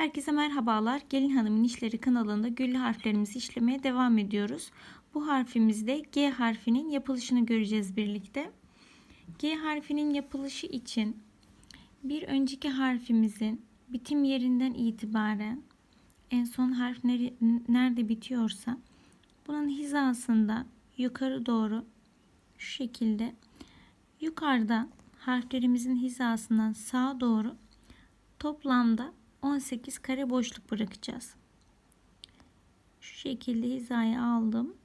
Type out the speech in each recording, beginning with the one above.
Herkese merhabalar. Gelin Hanım'ın İşleri kanalında güllü harflerimizi işlemeye devam ediyoruz. Bu harfimizde G harfinin yapılışını göreceğiz birlikte. G harfinin yapılışı için bir önceki harfimizin bitim yerinden itibaren en son harf nerede bitiyorsa bunun hizasında yukarı doğru şu şekilde yukarıdan harflerimizin hizasından sağa doğru toplamda 18 kare boşluk bırakacağız. Şu şekilde hizaya aldım.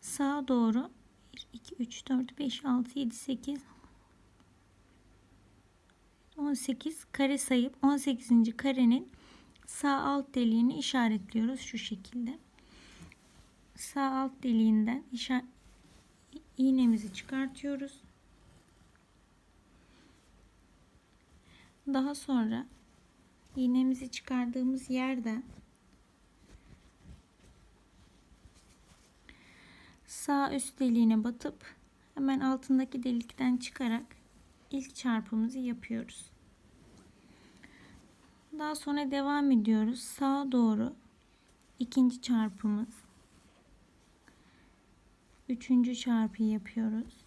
Sağa doğru 1, 2, 3, 4, 5, 6, 7, 8, 18 kare sayıp 18. karenin sağ alt deliğini işaretliyoruz şu şekilde. Sağ alt deliğinden iğnemizi çıkartıyoruz. Daha sonra iğnemizi çıkardığımız yerde sağ üst deliğine batıp hemen altındaki delikten çıkarak ilk çarpımızı yapıyoruz. Daha sonra devam ediyoruz. Sağa doğru ikinci çarpımız. Üçüncü çarpıyı yapıyoruz.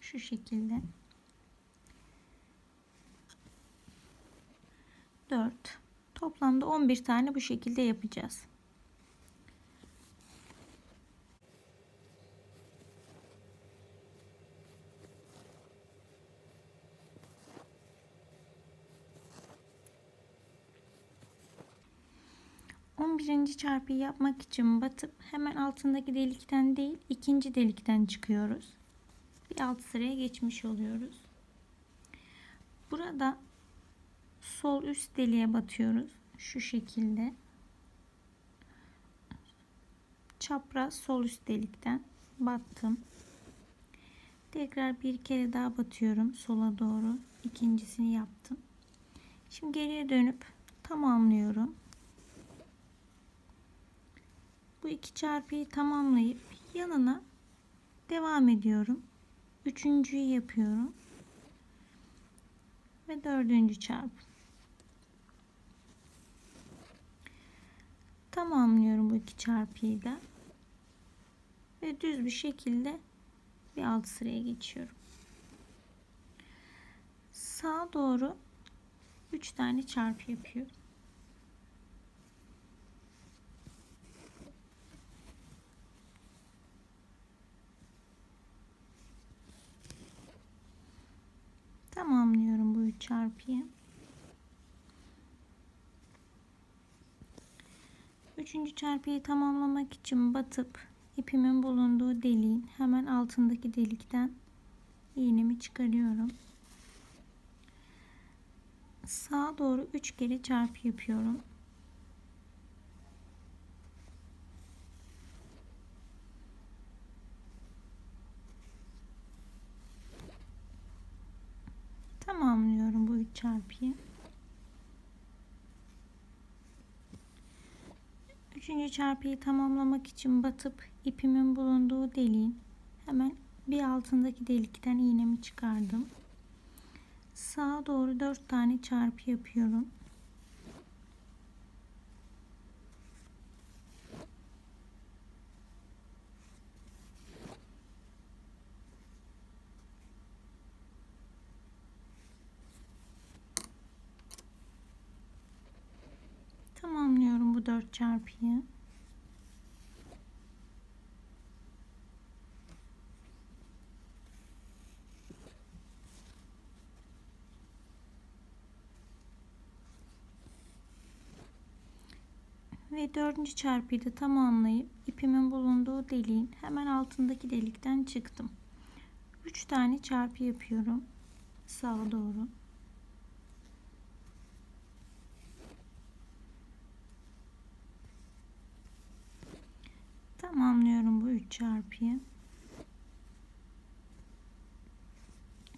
Şu şekilde. 4. Toplamda 11 tane bu şekilde yapacağız. birinci çarpıyı yapmak için batıp hemen altındaki delikten değil ikinci delikten çıkıyoruz. Bir alt sıraya geçmiş oluyoruz. Burada sol üst deliğe batıyoruz. Şu şekilde. Çapraz sol üst delikten battım. Tekrar bir kere daha batıyorum sola doğru. İkincisini yaptım. Şimdi geriye dönüp tamamlıyorum. Bu iki çarpıyı tamamlayıp yanına devam ediyorum. Üçüncüyü yapıyorum. Ve dördüncü çarpı. Tamamlıyorum bu iki çarpıyı da ve düz bir şekilde bir alt sıraya geçiyorum. Sağa doğru 3 tane çarpı yapıyorum. Tamamlıyorum bu üç çarpıyı. Üçüncü çarpıyı tamamlamak için batıp ipimin bulunduğu deliğin hemen altındaki delikten iğnemi çıkarıyorum. Sağa doğru 3 kere çarpı yapıyorum. Tamamlıyorum bu 3 çarpıyı. Üçüncü çarpıyı tamamlamak için batıp ipimin bulunduğu deliğin hemen bir altındaki delikten iğnemi çıkardım. Sağa doğru dört tane çarpı yapıyorum. Tamamlıyorum bu 4 çarpıyı. Ve dördüncü çarpıyı da tamamlayıp ipimin bulunduğu deliğin hemen altındaki delikten çıktım. 3 tane çarpı yapıyorum. Sağa doğru. Tamamlıyorum bu 3 çarpıyı.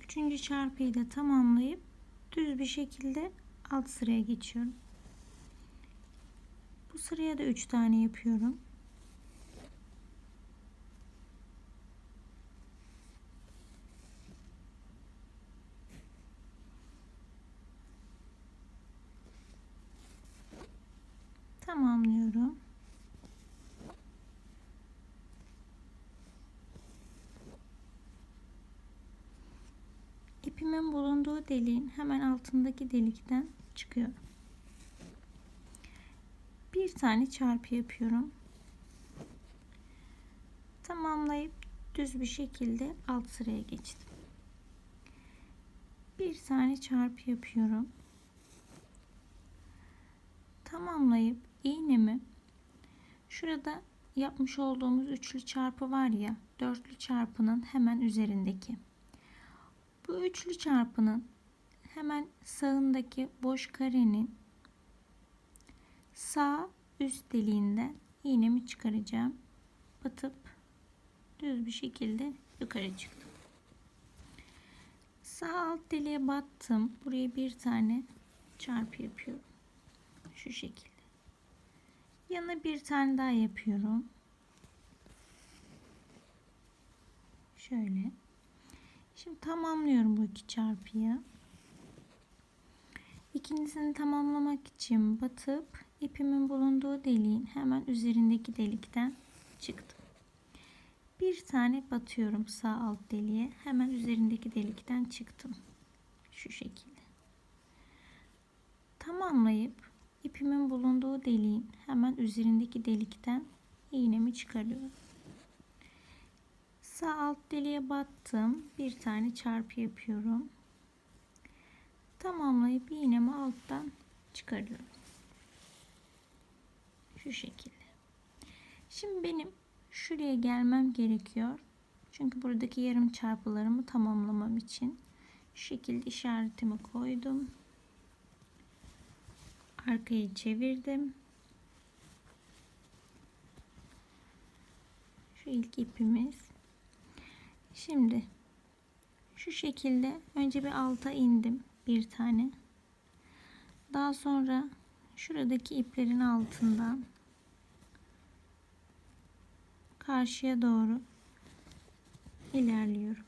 Üçüncü çarpıyı da tamamlayıp düz bir şekilde alt sıraya geçiyorum. Bu sıraya da 3 tane yapıyorum. İpimin bulunduğu deliğin hemen altındaki delikten çıkıyorum. Bir tane çarpı yapıyorum. Tamamlayıp düz bir şekilde alt sıraya geçtim. Bir tane çarpı yapıyorum. Tamamlayıp iğnemi şurada yapmış olduğumuz üçlü çarpı var ya dörtlü çarpının hemen üzerindeki bu üçlü çarpının hemen sağındaki boş karenin sağ üst deliğinden iğnemi çıkaracağım. Batıp düz bir şekilde yukarı çıktım. Sağ alt deliğe battım. Buraya bir tane çarpı yapıyorum. Şu şekilde. Yana bir tane daha yapıyorum. Şöyle. Şimdi tamamlıyorum bu iki çarpıyı. İkincisini tamamlamak için batıp ipimin bulunduğu deliğin hemen üzerindeki delikten çıktım. Bir tane batıyorum sağ alt deliğe. Hemen üzerindeki delikten çıktım. Şu şekilde. Tamamlayıp ipimin bulunduğu deliğin hemen üzerindeki delikten iğnemi çıkarıyorum. Sağ alt deliğe battım. Bir tane çarpı yapıyorum. Tamamlayıp iğnemi alttan çıkarıyorum. Şu şekilde. Şimdi benim şuraya gelmem gerekiyor. Çünkü buradaki yarım çarpılarımı tamamlamam için şu şekilde işaretimi koydum. Arkayı çevirdim. Şu ilk ipimiz. Şimdi şu şekilde önce bir alta indim bir tane. Daha sonra şuradaki iplerin altından karşıya doğru ilerliyorum.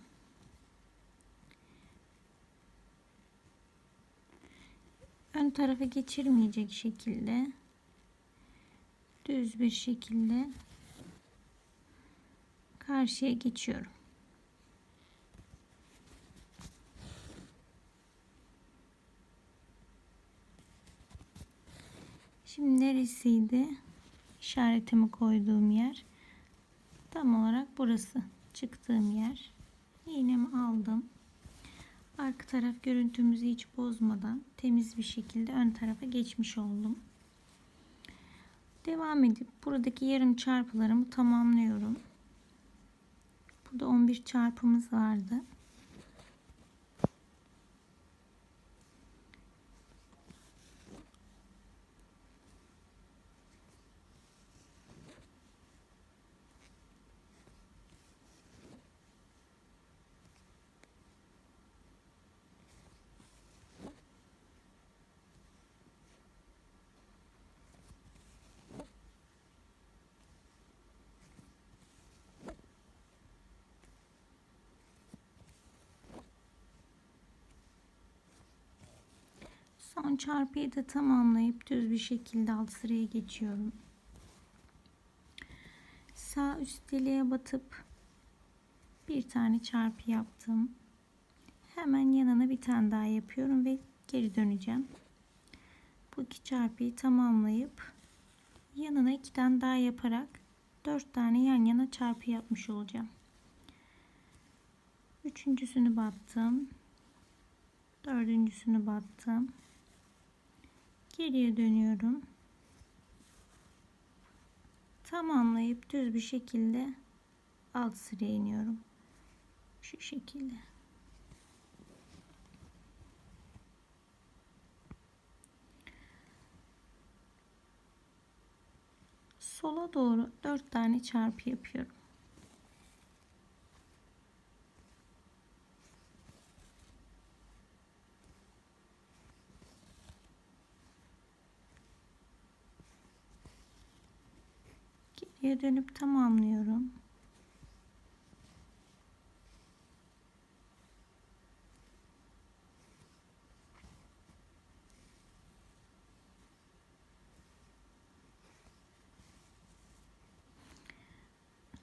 Ön tarafa geçirmeyecek şekilde düz bir şekilde karşıya geçiyorum. Şimdi neresiydi? İşaretimi koyduğum yer. Tam olarak burası. Çıktığım yer. İğnemi aldım. Arka taraf görüntümüzü hiç bozmadan temiz bir şekilde ön tarafa geçmiş oldum. Devam edip buradaki yarım çarpılarımı tamamlıyorum. Burada 11 çarpımız vardı. Son çarpıyı da tamamlayıp düz bir şekilde alt sıraya geçiyorum. Sağ üst deliğe batıp bir tane çarpı yaptım. Hemen yanına bir tane daha yapıyorum ve geri döneceğim. Bu iki çarpıyı tamamlayıp yanına iki tane daha yaparak dört tane yan yana çarpı yapmış olacağım. Üçüncüsünü battım. Dördüncüsünü battım. Geriye dönüyorum. Tamamlayıp düz bir şekilde alt sıraya iniyorum. Şu şekilde. Sola doğru 4 tane çarpı yapıyorum. Geriye dönüp tamamlıyorum.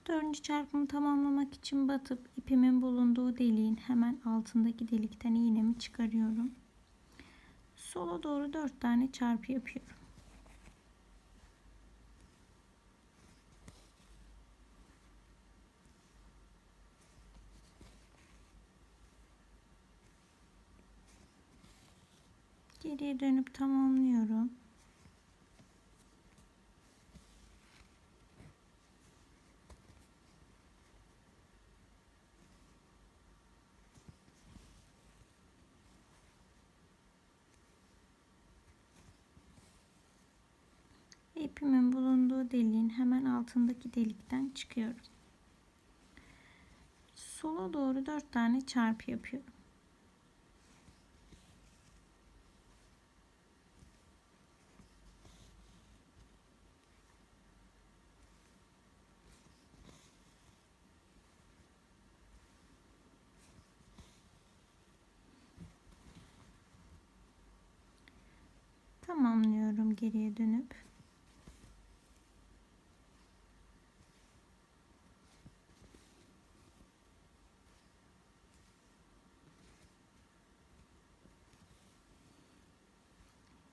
Dördüncü çarpımı tamamlamak için batıp ipimin bulunduğu deliğin hemen altındaki delikten iğnemi çıkarıyorum. Sola doğru dört tane çarpı yapıyorum. Geriye dönüp tamamlıyorum. İpimin bulunduğu deliğin hemen altındaki delikten çıkıyorum. Sola doğru 4 tane çarpı yapıyorum. Tamamlıyorum geriye dönüp.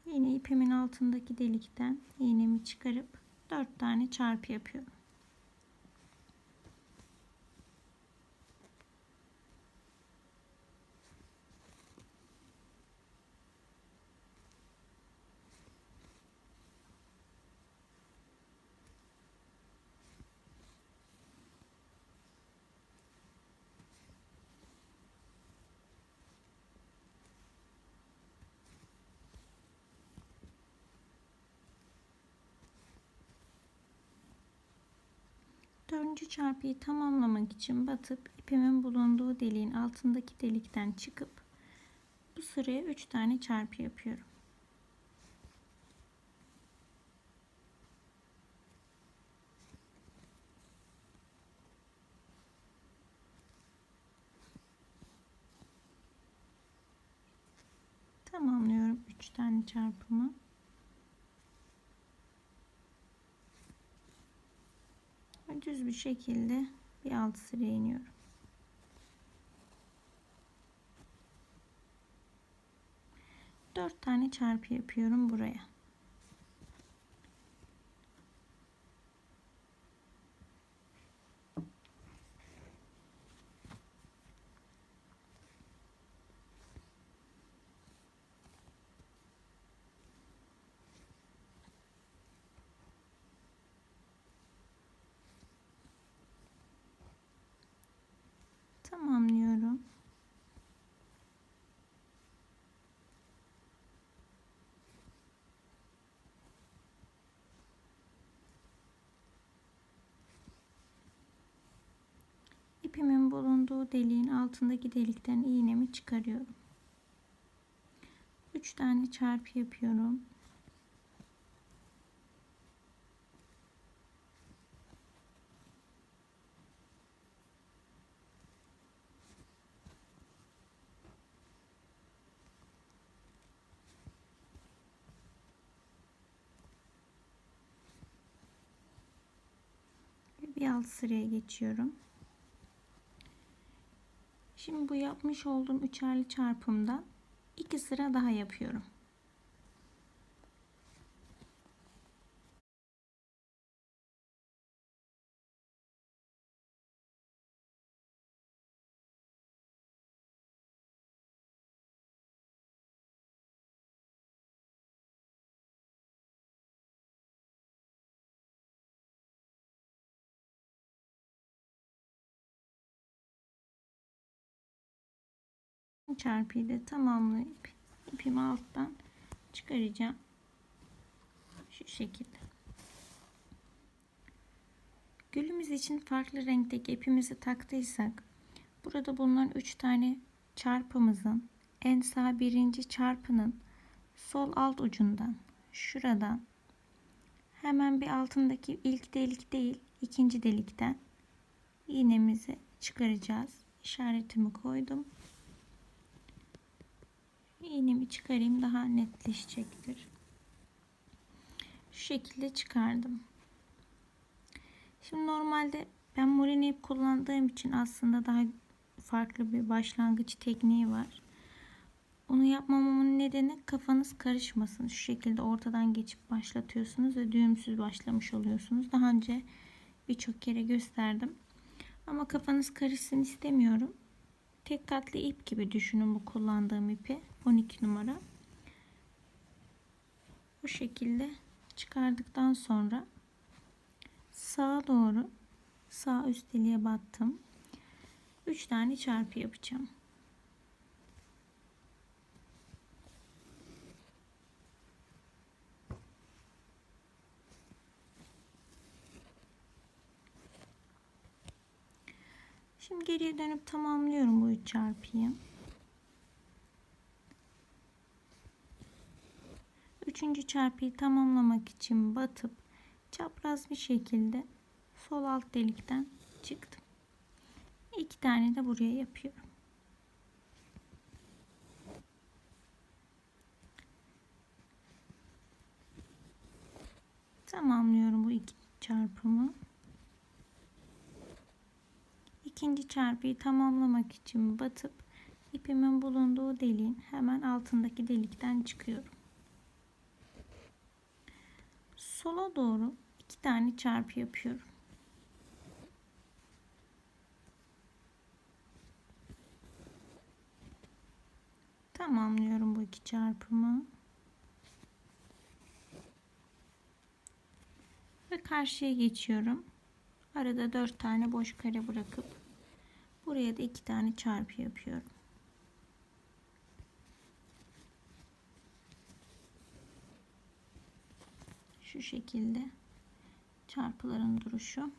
Yine ipimin altındaki delikten iğnemi çıkarıp 4 tane çarpı yapıyorum. Dördüncü çarpıyı tamamlamak için batıp ipimin bulunduğu deliğin altındaki delikten çıkıp bu sıraya 3 tane çarpı yapıyorum. Tamamlıyorum 3 tane çarpımı. Düz bir şekilde bir alt sıraya iniyorum. Dört tane çarpı yapıyorum buraya. tamamlıyorum. İpimin bulunduğu deliğin altındaki delikten iğnemi çıkarıyorum. 3 tane çarpı yapıyorum. bir alt sıraya geçiyorum. Şimdi bu yapmış olduğum üçerli çarpımda iki sıra daha yapıyorum. Çarpıyı da tamamlayıp ipimi alttan çıkaracağım. Şu şekilde. Gülümüz için farklı renkteki ipimizi taktıysak burada bulunan 3 tane çarpımızın en sağ birinci çarpının sol alt ucundan şuradan hemen bir altındaki ilk delik değil ikinci delikten iğnemizi çıkaracağız. İşaretimi koydum iğnemi çıkarayım daha netleşecektir. Şu şekilde çıkardım. Şimdi normalde Ben Morini hep kullandığım için aslında daha farklı bir başlangıç tekniği var. Onu yapmamamın nedeni kafanız karışmasın. Şu şekilde ortadan geçip başlatıyorsunuz ve düğümsüz başlamış oluyorsunuz. Daha önce birçok kere gösterdim. Ama kafanız karışsın istemiyorum. Tek katlı ip gibi düşünün bu kullandığım ipi. 12 numara. Bu şekilde çıkardıktan sonra sağa doğru sağ üst deliğe battım. 3 tane çarpı yapacağım. Şimdi geriye dönüp tamamlıyorum bu üç çarpıyı. Üçüncü çarpıyı tamamlamak için batıp çapraz bir şekilde sol alt delikten çıktım. İki tane de buraya yapıyorum. Tamamlıyorum bu iki çarpımı. İkinci çarpıyı tamamlamak için batıp ipimin bulunduğu deliğin hemen altındaki delikten çıkıyorum. Sola doğru iki tane çarpı yapıyorum. Tamamlıyorum bu iki çarpımı. Ve karşıya geçiyorum. Arada dört tane boş kare bırakıp buraya da iki tane çarpı yapıyorum. Şu şekilde çarpıların duruşu.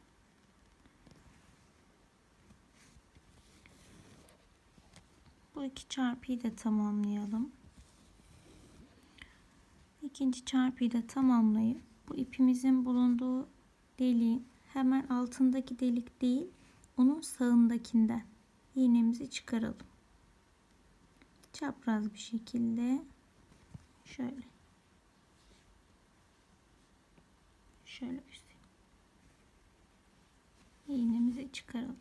Bu iki çarpıyı da tamamlayalım. İkinci çarpıyı da tamamlayıp bu ipimizin bulunduğu deliğin hemen altındaki delik değil onun sağındakinden iğnemizi çıkaralım. Çapraz bir şekilde şöyle şöyle göstereyim. iğnemizi çıkaralım.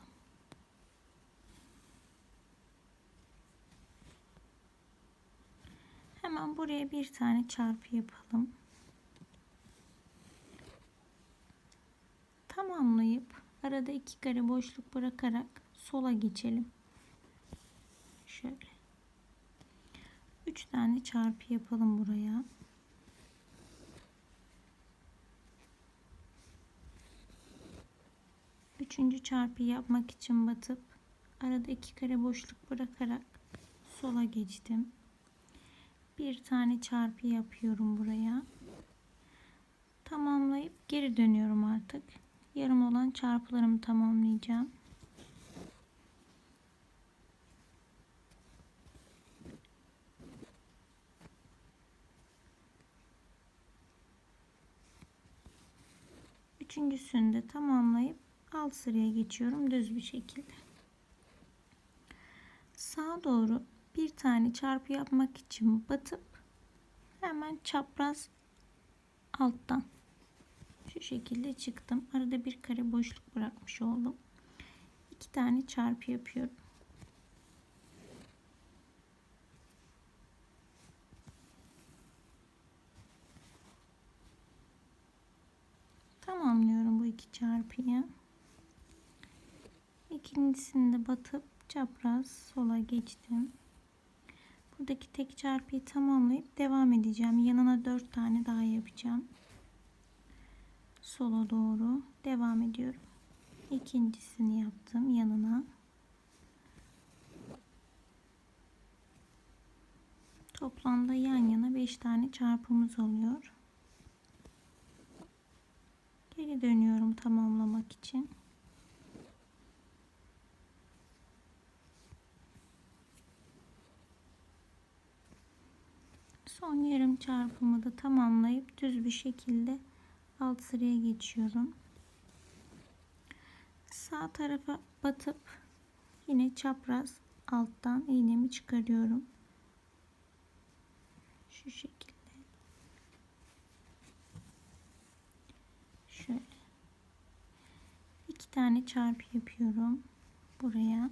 Hemen buraya bir tane çarpı yapalım. Tamamlayıp arada iki kare boşluk bırakarak sola geçelim. Şöyle. Üç tane çarpı yapalım buraya. Üçüncü çarpı yapmak için batıp arada iki kare boşluk bırakarak sola geçtim. Bir tane çarpı yapıyorum buraya. Tamamlayıp geri dönüyorum artık. Yarım olan çarpılarımı tamamlayacağım. Üçüncüsünü de tamamlayıp alt sıraya geçiyorum düz bir şekilde. Sağa doğru bir tane çarpı yapmak için batıp hemen çapraz alttan şekilde çıktım. Arada bir kare boşluk bırakmış oldum. İki tane çarpı yapıyorum. Tamamlıyorum bu iki çarpıyı. İkincisini de batıp çapraz sola geçtim. Buradaki tek çarpıyı tamamlayıp devam edeceğim. Yanına dört tane daha yapacağım sola doğru devam ediyorum. İkincisini yaptım yanına. Toplamda yan yana 5 tane çarpımız oluyor. Geri dönüyorum tamamlamak için. Son yarım çarpımı da tamamlayıp düz bir şekilde alt sıraya geçiyorum. Sağ tarafa batıp yine çapraz alttan iğnemi çıkarıyorum. Şu şekilde. Şöyle. İki tane çarpı yapıyorum buraya.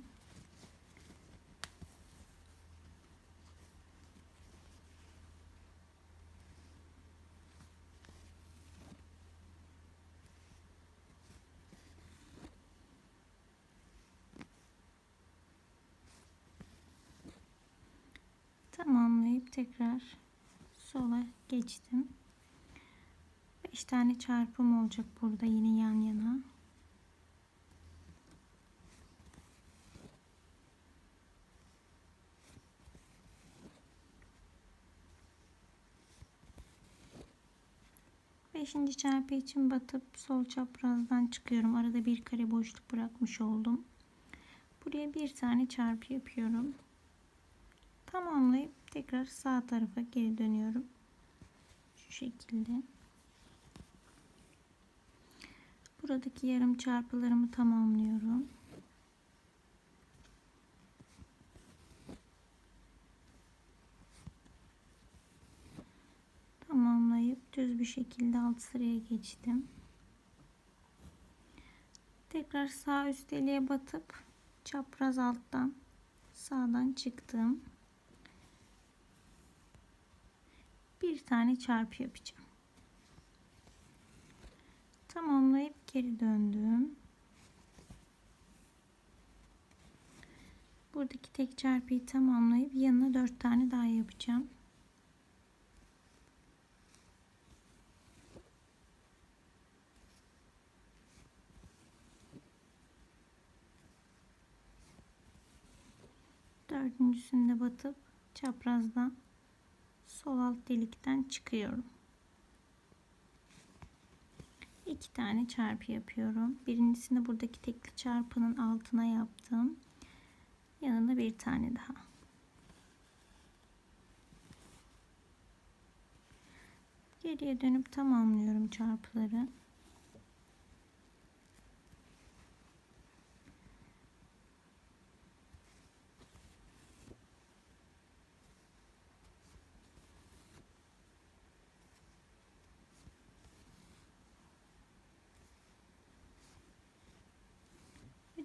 Tekrar sola geçtim. 5 tane çarpım olacak burada yine yan yana. Beşinci çarpı için batıp sol çaprazdan çıkıyorum. Arada bir kare boşluk bırakmış oldum. Buraya bir tane çarpı yapıyorum. Tamamlayıp tekrar sağ tarafa geri dönüyorum. Şu şekilde. Buradaki yarım çarpılarımı tamamlıyorum. Tamamlayıp düz bir şekilde alt sıraya geçtim. Tekrar sağ üst deliğe batıp çapraz alttan sağdan çıktım. Bir tane çarpı yapacağım. Tamamlayıp geri döndüm. Buradaki tek çarpıyı tamamlayıp yanına dört tane daha yapacağım. Dördüncüsünde batıp çaprazdan sol alt delikten çıkıyorum. İki tane çarpı yapıyorum. Birincisini buradaki tekli çarpının altına yaptım. Yanına bir tane daha. Geriye dönüp tamamlıyorum çarpıları.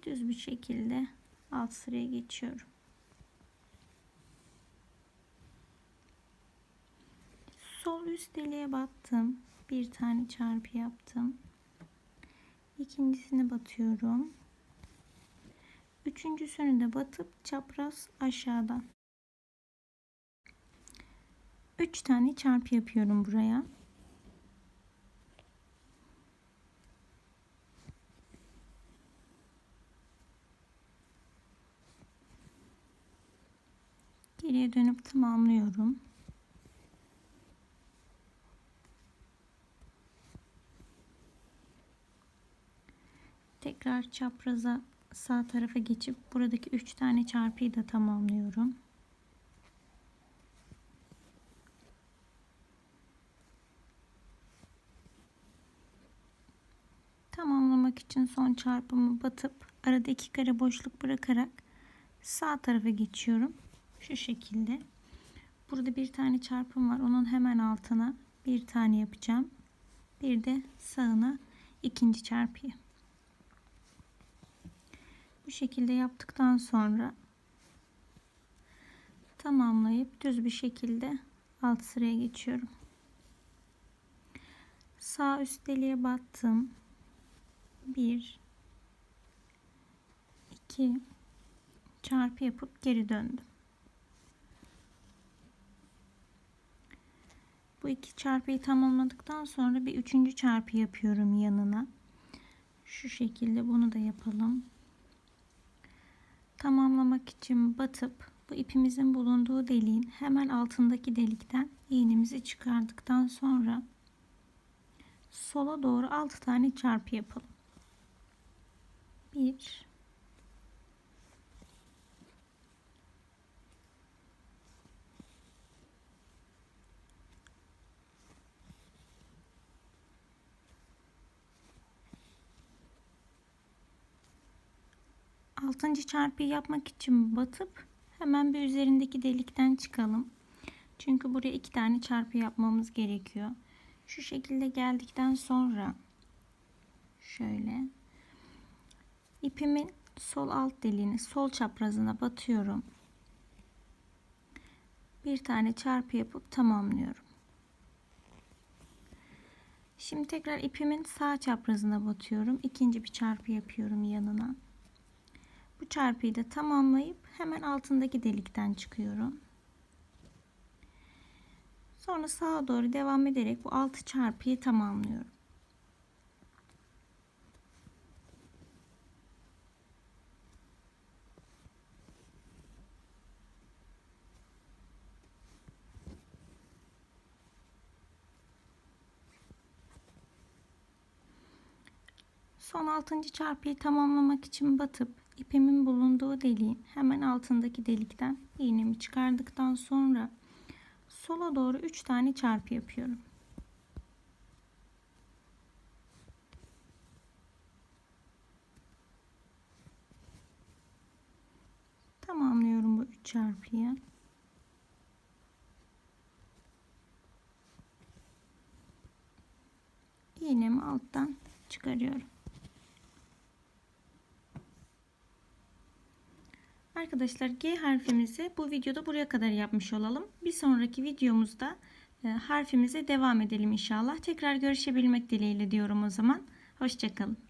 Düz bir şekilde alt sıraya geçiyorum. Sol üst deliğe battım. Bir tane çarpı yaptım. İkincisini batıyorum. Üçüncüsünü de batıp çapraz aşağıdan. Üç tane çarpı yapıyorum buraya. Geriye dönüp tamamlıyorum. Tekrar çapraza sağ tarafa geçip buradaki 3 tane çarpıyı da tamamlıyorum. Tamamlamak için son çarpımı batıp arada iki kare boşluk bırakarak sağ tarafa geçiyorum. Şu şekilde. Burada bir tane çarpım var. Onun hemen altına bir tane yapacağım. Bir de sağına ikinci çarpıyı. Bu şekilde yaptıktan sonra tamamlayıp düz bir şekilde alt sıraya geçiyorum. Sağ üst deliğe battım. 1 2 çarpı yapıp geri döndüm. Bu iki çarpıyı tamamladıktan sonra bir üçüncü çarpı yapıyorum yanına. Şu şekilde bunu da yapalım. Tamamlamak için batıp bu ipimizin bulunduğu deliğin hemen altındaki delikten iğnemizi çıkardıktan sonra sola doğru 6 tane çarpı yapalım. 1 Altıncı çarpıyı yapmak için batıp hemen bir üzerindeki delikten çıkalım. Çünkü buraya iki tane çarpı yapmamız gerekiyor. Şu şekilde geldikten sonra şöyle ipimin sol alt deliğini sol çaprazına batıyorum. Bir tane çarpı yapıp tamamlıyorum. Şimdi tekrar ipimin sağ çaprazına batıyorum. İkinci bir çarpı yapıyorum yanına. Bu çarpıyı da tamamlayıp hemen altındaki delikten çıkıyorum. Sonra sağa doğru devam ederek bu altı çarpıyı tamamlıyorum. Son 6. çarpıyı tamamlamak için batıp ipimin bulunduğu deliğin hemen altındaki delikten iğnemi çıkardıktan sonra sola doğru 3 tane çarpı yapıyorum. Tamamlıyorum bu 3 çarpıyı. İğnemi alttan çıkarıyorum. Arkadaşlar G harfimizi bu videoda buraya kadar yapmış olalım. Bir sonraki videomuzda e, harfimize devam edelim inşallah. Tekrar görüşebilmek dileğiyle diyorum o zaman. Hoşçakalın.